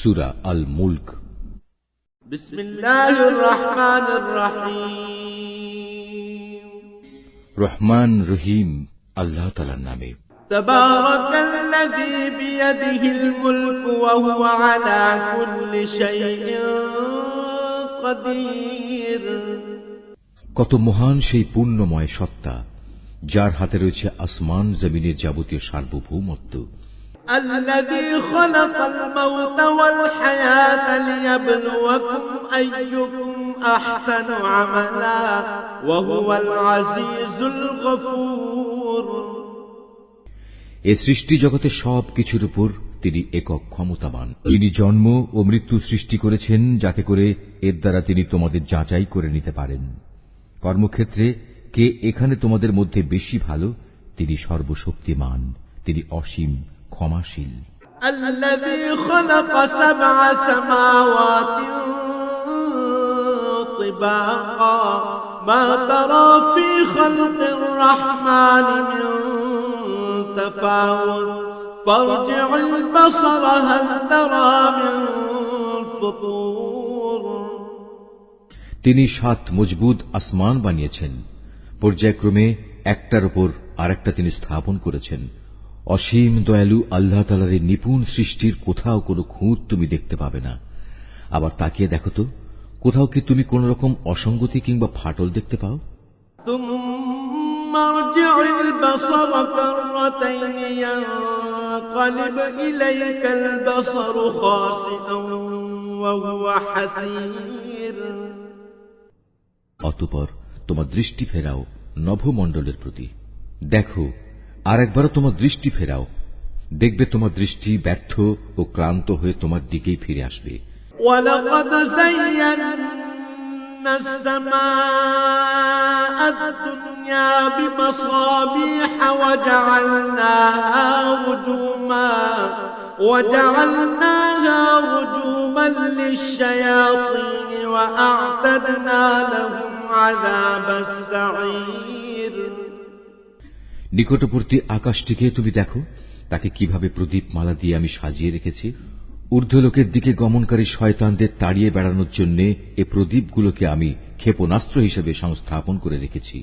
সুরা আল মুল্ক بسم الله الرحمن الرحيم রহমান রহিম আল্লাহ তালার নামে تبارك الذي بيده الملك وهو على كل شيء قدير কত মহান সেই পূর্ণময় সত্তা যার হাতে রয়েছে আসমান জমিনের যাবতীয় সার্বভৌমত্ব الذي خلق الموت والحياة ليبلوكم أيكم أحسن عملا وهو العزيز الغفور এ সৃষ্টি জগতে সব কিছুর উপর তিনি একক ক্ষমতাবান তিনি জন্ম ও মৃত্যু সৃষ্টি করেছেন যাতে করে এর দ্বারা তিনি তোমাদের যাচাই করে নিতে পারেন কর্মক্ষেত্রে কে এখানে তোমাদের মধ্যে বেশি ভালো তিনি সর্বশক্তিমান তিনি অসীম ক্ষমাশীল الذي خلق سبع سماوات طباقا ما ترى في خلق الرحمن من تفاوت فارجع البصر هل ترى من فطور তিনি সাত মজবুত আসমান বানিয়েছেন পর্যায়ক্রমে একটার উপর আরেকটা তিনি স্থাপন করেছেন অসীম দয়ালু আল্লাহ তালার এই নিপুণ সৃষ্টির কোথাও কোনো খুঁত তুমি দেখতে পাবে না। আবার তাকিয়ে দেখো তো, কোথাও কি তুমি কোন রকম অসঙ্গতি কিংবা ফাটল দেখতে পাও? অতপর তোমার দৃষ্টি ফেরাও নভমণ্ডলের প্রতি। দেখো আর একবারও তোমার দৃষ্টি ফেরাও দেখবে তোমার দৃষ্টি ব্যর্থ ও ক্লান্ত হয়ে তোমার দিকেই ফিরে আসবে ولقد زينا السماء الدنيا بمصابيح وجعلناها رجوما وجعلناها رجوما للشياطين وأعتدنا لهم عذاب السعير নিকটবর্তী আকাশটিকে তুমি দেখো তাকে কিভাবে প্রদীপ মালা দিয়ে আমি সাজিয়ে রেখেছি ঊর্ধ্বলোকের দিকে গমনকারী শয়তানদের তাড়িয়ে বেড়ানোর জন্য এ প্রদীপগুলোকে আমি ক্ষেপণাস্ত্র হিসেবে সংস্থাপন করে রেখেছি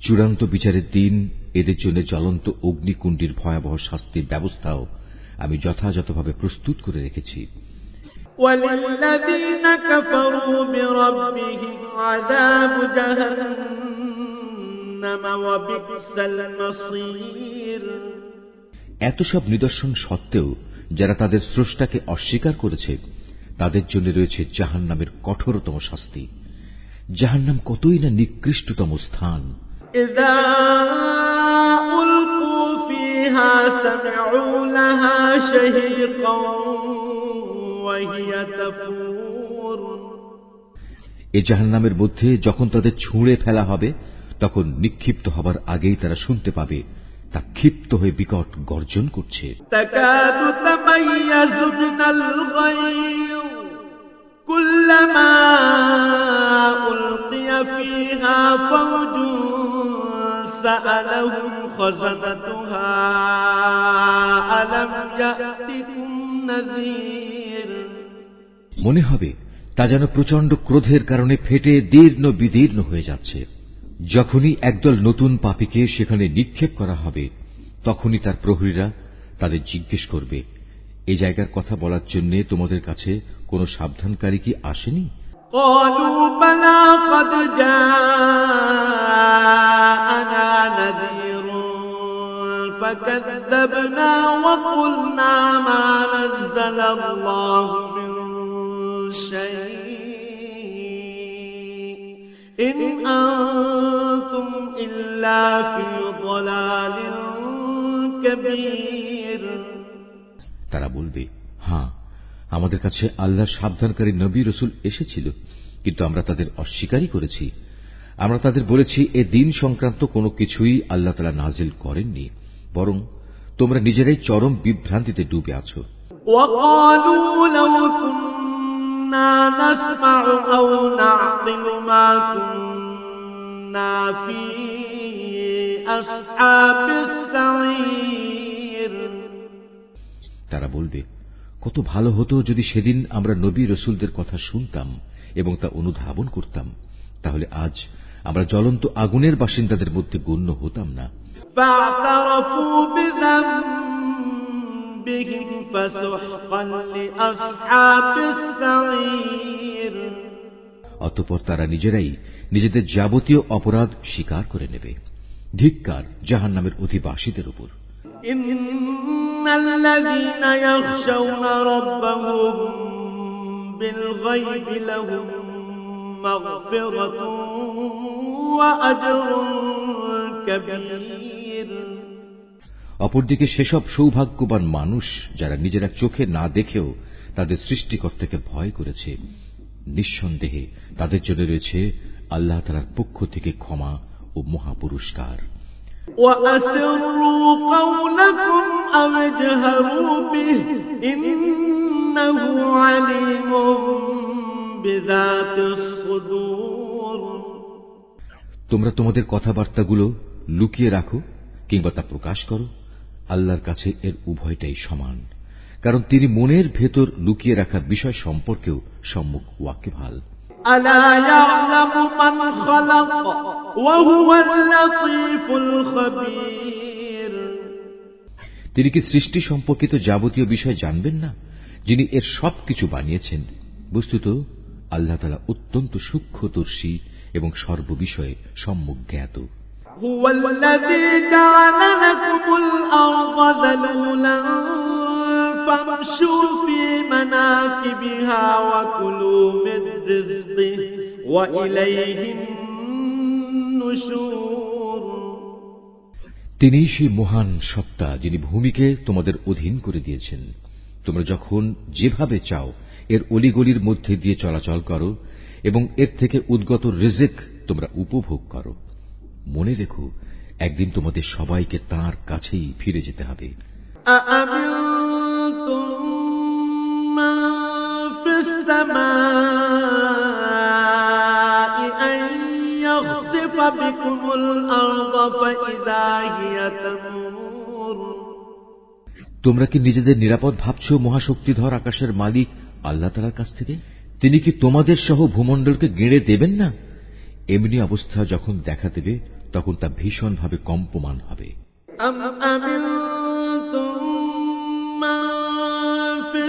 চূড়ান্ত বিচারের দিন এদের জন্য জ্বলন্ত অগ্নিকুণ্ডীর ভয়াবহ শাস্তির ব্যবস্থাও আমি যথাযথভাবে প্রস্তুত করে রেখেছি وللذين كفروا بربهم عذاب جهنم وبئس المصير এত সব নিদর্শন সত্ত্বেও যারা তাদের স্রষ্টাকে অস্বীকার করেছে তাদের জন্য রয়েছে জাহান নামের কঠোরতম শাস্তি। জাহান নাম কতই না নিকৃষ্টতম স্থান। এ জাহান নামের মধ্যে যখন তাদের ছুঁড়ে ফেলা হবে তখন নিক্ষিপ্ত হবার আগেই তারা শুনতে পাবে তা ক্ষিপ্ত হয়ে বিকট গর্জন করছে تكاد تميز من الغيظ كلما ألقي فيها فوج سألهم خزنتها ألم يأتكم نذير মনে হবে তা যেন প্রচন্ড ক্রোধের কারণে ফেটে দীর্ণ বিদীর্ণ হয়ে যাচ্ছে যখনই একদল নতুন পাপীকে সেখানে নিক্ষেপ করা হবে তখনই তার প্রহরীরা তাদের জিজ্ঞেস করবে এই জায়গার কথা বলার জন্য তোমাদের কাছে কোনো সাবধানকারী কি আসেনি قالوا بلى قد جاءنا نذير فكذبنا وقلنا ما نزل الله من شيء إن أنتم إلا في ضلال كبير তারা বলবে হ্যাঁ আমাদের কাছে আল্লাহর সাবধানকারী নবী রসুল এসেছিল কিন্তু আমরা তাদের অস্বীকারই করেছি আমরা তাদের বলেছি এ দিন সংক্রান্ত কোনো কিছুই আল্লাহ তালা নাজিল করেননি বরং তোমরা নিজেরাই চরম বিভ্রান্তিতে ডুবে আছো وقالوا لو كنا نسمع أو نعقل ما كنا في أصحاب السعير তারা বলবে কত ভালো হতো যদি সেদিন আমরা নবী রসুলদের কথা শুনতাম এবং তা অনুধাবন করতাম তাহলে আজ আমরা জ্বলন্ত আগুনের বাসিন্দাদের মধ্যে গণ্য হতাম না فاعترفوا بذنبهم فسحقا لأصحاب السعير অতঃপর তারা নিজেরাই নিজেদের যাবতীয় অপরাধ স্বীকার করে নেবে। ধিক্কার জাহান নামের অধিবাসীদের উপর। অপরদিকে সেসব সৌভাগ্যবান মানুষ যারা নিজেরা চোখে না দেখেও তাদের সৃষ্টিকর্তাকে ভয় করেছে নিঃসন্দেহে তাদের জন্য রয়েছে আল্লাহ তালার পক্ষ থেকে ক্ষমা ও মহাপুরস্কার وأسروا قولكم أو اجهروا به إنه عليم بذات الصدور তোমরা তোমাদের কথাবার্তাগুলো লুকিয়ে রাখো কিংবা তা প্রকাশ করো আল্লাহর কাছে এর উভয়টাই সমান কারণ তিনি মনের ভেতর লুকিয়ে রাখা বিষয় সম্পর্কেও সম্মুখ ওয়াকিভাল ألا يعلم من خلق وهو اللطيف الخبير তিনি কি সৃষ্টি সম্পর্কিত যাবতীয় বিষয় জানবেন না যিনি এর সবকিছু বানিয়েছেন বস্তুত আল্লাহ তালা অত্যন্ত সূক্ষ্মদর্শী এবং সর্ববিষয়ে সম্মুখ জ্ঞাত هو الذي جعل لكم الأرض ذلولا فامشوا في مناكبها وكلوا من رزقه وإليه النشور তিনি সেই মহান সত্তা যিনি ভূমিকে তোমাদের অধীন করে দিয়েছেন তোমরা যখন যেভাবে চাও এর অলিগলির মধ্যে দিয়ে চলাচল করো এবং এর থেকে উদ্গত রিজেক তোমরা উপভোগ করো মনে রেখো একদিন তোমাদের সবাইকে তার কাছেই ফিরে যেতে হবে أأمنتم من في السماء أن يخسف بكم الأرض فإذا هي تمور তোমরা কি নিজেদের নিরাপদ ভাবছ মহাশক্তিধর আকাশের মালিক আল্লাহ তালার কাছ থেকে তিনি কি তোমাদের সহ ভূমণ্ডলকে গেড়ে দেবেন না এমনি অবস্থা যখন দেখা দেবে তখন তা ভীষণভাবে কম্পমান হবে أم أمنتم من في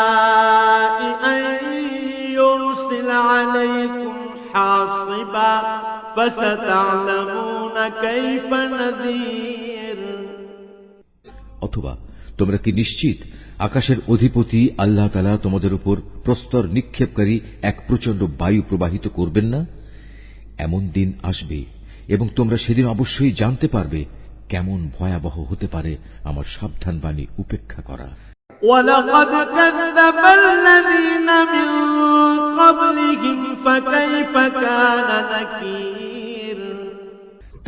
السماء أن يرسل عليكم حاصبا فستعلمون كيف نذير অথবা তোমরা কি নিশ্চিত আকাশের অধিপতি আল্লাহ তালা তোমাদের উপর প্রস্তর নিক্ষেপকারী এক প্রচণ্ড বায়ু প্রবাহিত করবেন না এমন দিন আসবে এবং তোমরা সেদিন অবশ্যই জানতে পারবে কেমন ভয়াবহ হতে পারে আমার সাবধান বাণী উপেক্ষা করা ولقد كذب الذين من قبلهم فكيف كان نكير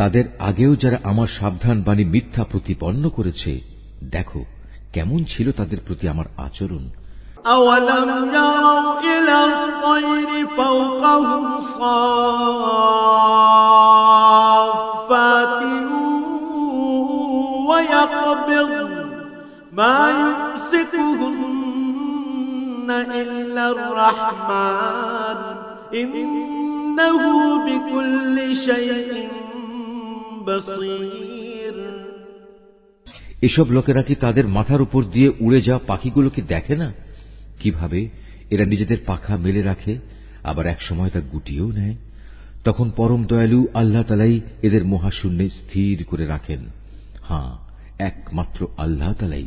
তাদের আগেও যারা আমার সাবধান বাণী মিথ্যা প্রতিপন্ন করেছে দেখো কেমন ছিল তাদের প্রতি আমার আচরণ أولم يروا إلى الطير فوقهم صافات ما يمسكهن إلا الرحمن إنه بكل شيء بصير এসব লোকেরা কি তাদের মাথার উপর দিয়ে উড়ে যাওয়া পাখিগুলোকে দেখে না কিভাবে এরা নিজেদের পাখা মেলে রাখে আবার এক সময় তা গুটিয়েও নেয় তখন পরম দয়ালু আল্লাহ তালাই এদের মহাশূন্যে স্থির করে রাখেন হাঁ একমাত্র আল্লাহ তালাই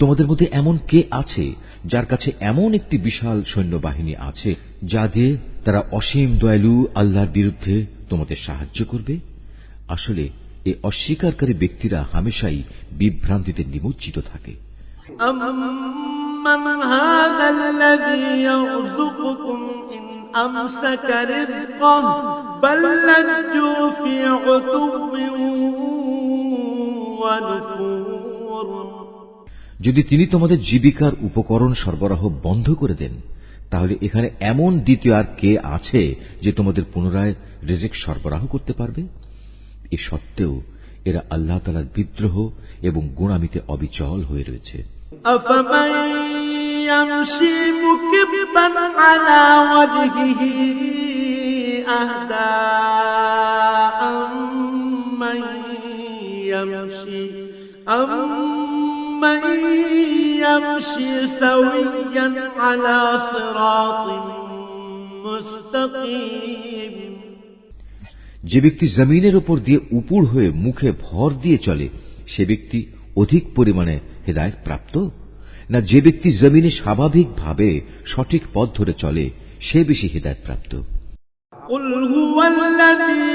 তোমাদের মধ্যে এমন কে আছে যার কাছে এমন একটি বিশাল সৈন্যবাহিনী আছে যা দিয়ে তারা অসীম দয়ালু আল্লাহর বিরুদ্ধে তোমাদের সাহায্য করবে আসলে এ অস্বীকারী ব্যক্তিরা হামেশাই বিভ্রান্তিতে নিমজ্জিত থাকে أمن هذا الذي يرزقكم إن أمسك رزقه بل لجوا في عتو ونفور যদি তিনি তোমাদের জীবিকার উপকরণ সরবরাহ বন্ধ করে দেন তাহলে এখানে এমন দ্বিতীয় আর কে আছে যে তোমাদের পুনরায় রেজেক সরবরাহ করতে পারবে এ সত্ত্বেও এরা আল্লাহ তালার বিদ্রোহ এবং গুণামিতে অবিচল হয়ে রয়েছে أفمن يمشي مكبا على وجهه أهدى أمن يمشي أمن يمشي سويا على صراط مستقيم যে ব্যক্তি জমিনের উপর দিয়ে উপুড় হয়ে মুখে ভর দিয়ে চলে সে ব্যক্তি অধিক পরিমাণে হেদায়ত প্রাপ্ত না যে ব্যক্তি জমিনে স্বাভাবিকভাবে সঠিক পথ ধরে চলে সে বেশি হেদায়ত প্রাপ্ত قل هو الذي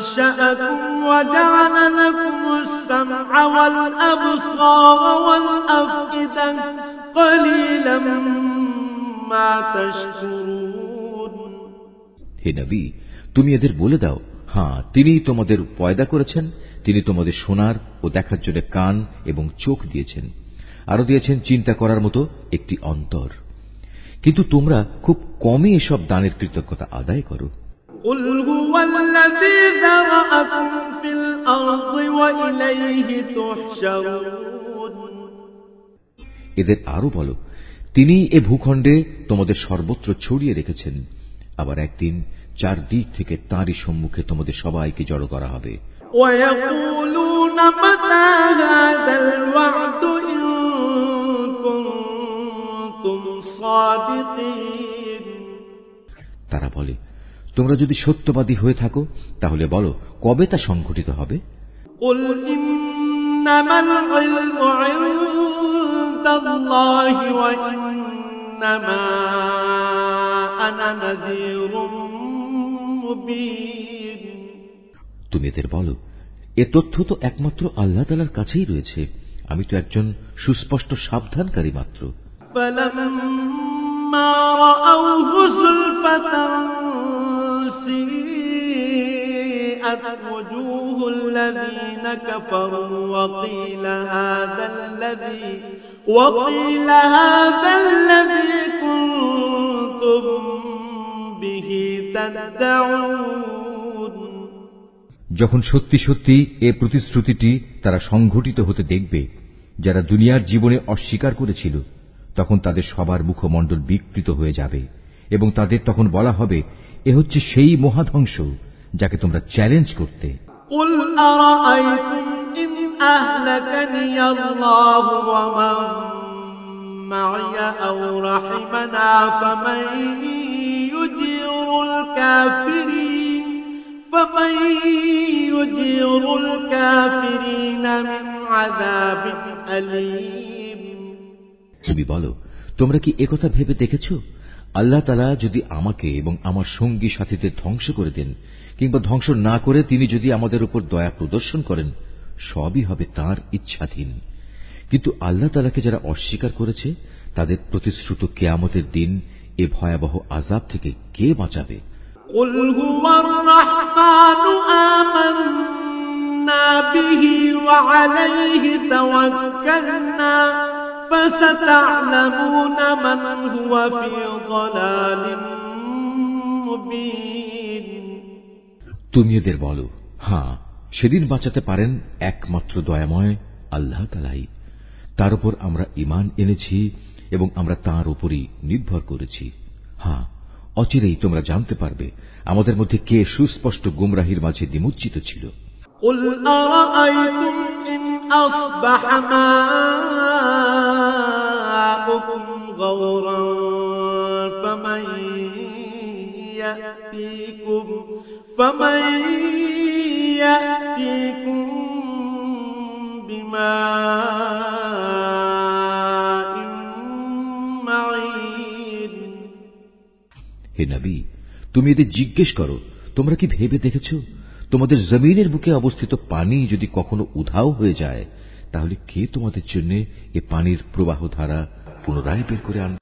أنشأكم وجعل لكم السمع والأبصار والأفئدة قليلا ما تشكرون হে নবী তুমি এদের বলে দাও হ্যাঁ তিনি তোমাদের পয়দা করেছেন তিনি তোমাদের শোনার ও দেখার জন্য কান এবং চোখ দিয়েছেন আরো দিয়েছেন চিন্তা করার মতো একটি অন্তর কিন্তু তোমরা খুব কমই এসব দানের কৃতজ্ঞতা আদায় করো قل هو الذي ذرأكم في الأرض وإليه تحشرون এদের আরো বলো তিনি এ ভূখণ্ডে তোমাদের সর্বত্র ছড়িয়ে রেখেছেন আবার একদিন চারদিক থেকে তাঁরই সম্মুখে তোমাদের সবাইকে জড়ো করা হবে ويقولون متى هذا الوعد إن كنتم صادقين তারা বলে তোমরা যদি সত্যবাদী হয়ে থাকো তাহলে বলো কবে তা সংঘটিত হবে قل إنما العلم عند الله وإنما أنا نذير مبين তুমি এদের বলো এ তথ্য তো একমাত্র আল্লাহ তালার কাছেই রয়েছে আমি তো একজন সুস্পষ্ট সাবধানকারী মাত্র فلما رأوه زلفة سيئت وجوه الذين كفروا وقيل هذا الذي وقيل هذا الذي كنتم به تدعون যখন সত্যি সত্যি এ প্রতিশ্রুতিটি তারা সংঘটিত হতে দেখবে যারা দুনিয়ার জীবনে অস্বীকার করেছিল তখন তাদের সবার মুখমণ্ডল বিকৃত হয়ে যাবে এবং তাদের তখন বলা হবে এ হচ্ছে সেই মহাধ্বংস যাকে তোমরা চ্যালেঞ্জ করতে قل أرأيتم إن أهلكني الله ومن معي أو رحمنا فمن يجير الكافرين فمن يجير الكافرين من عذاب أليم তুমি বলো তোমরা কি একথা ভেবে দেখেছ আল্লাহ তালা যদি আমাকে এবং আমার সঙ্গী সাথীদের ধ্বংস করে দেন কিংবা ধ্বংস না করে তিনি যদি আমাদের উপর দয়া প্রদর্শন করেন সবই হবে তার ইচ্ছাধীন কিন্তু আল্লাহ তালাকে যারা অস্বীকার করেছে তাদের প্রতিশ্রুত কেয়ামতের দিন এ ভয়াবহ আজাব থেকে কে বাঁচাবে قل هو الرحمن آمنا به وعليه توكلنا فستعلمون من هو في ضلال مبين তুমি এদের বলো হ্যাঁ সেদিন বাঁচাতে পারেন একমাত্র দয়াময় আল্লাহ তালাই তার উপর আমরা ইমান এনেছি এবং আমরা তার উপরই নির্ভর করেছি হ্যাঁ অচিরেই তোমরা জানতে পারবে আমাদের মধ্যে কে সুস্পষ্ট গুমরাহির মাঝে নিমজ্জিত ছিল قل أرأيتم إن أصبح ماؤكم غورا فمن يأتيكم فمن يأتيكم بماء معين হে নবী তুমি এদের জিজ্ঞেস করো তোমরা কি ভেবে দেখেছ তোমাদের জমিনের বুকে অবস্থিত পানি যদি কখনো উধাও হয়ে যায় তাহলে কে তোমাদের জন্য এ পানির প্রবাহ ধারা পুনরায় বের করে আনবে।